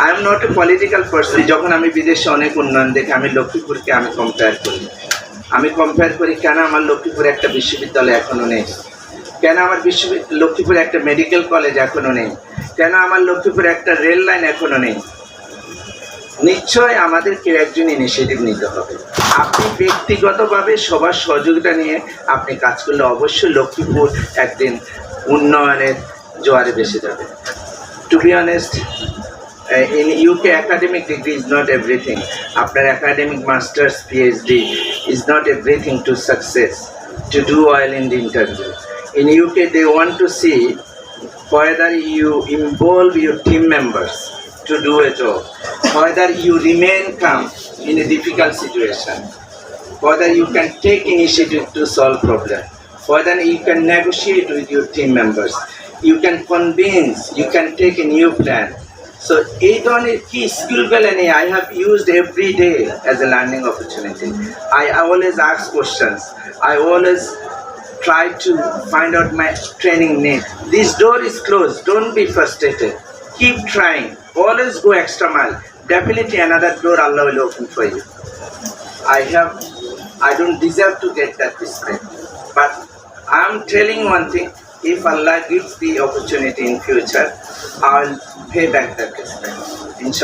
I am not a political person যখন আমি বিদেশে অনেক উন্নয়ন দেখি আমি লক্ষ্মীপুরকে আমি কম্পেয়ার করি। আমি কম্পেয়ার করি কেন আমার লক্ষ্মীপুরে একটা বিশ্ববিদ্যালয় এখনও নেই? কেন আমার বিশ্ববিদ্যালয় লক্ষ্মীপুরে একটা মেডিকেল কলেজ এখনও নেই? কেন আমার লক্ষ্মীপুরে একটা রেল লাইন এখনও নেই? নিশ্চয় আমাদের কেউ একজন ইনিশিয়েটিভ নিতে হবে। আপনি ব্যক্তিগতভাবে সবার সহযোগিতা নিয়ে আপনি কাজ করলে অবশ্যই লক্ষ্মীপুর একদিন উন্নয়নের জোয়ারে বেসে যাবে। To be honest in UK academic degree is not everything আপনার academic masters PhD is not everything to success to do well in the interview in UK they want to C whether you involve your team members to do a job, whether you remain calm in a difficult situation, whether you can take initiative to solve problem, whether you can negotiate with your team members, you can convince, you can take a new plan. so eight on key skill belani I have used every day as a learning opportunity. I always ask questions. I always try to find out my training need. This door is closed. Don't be frustrated. Keep trying. Always go extra mile. Definitely another door Allah will open for you. I have I don't deserve to get that respect. But I'm telling one thing, if Allah gives the opportunity in future, I'll pay back that respect. Inshallah.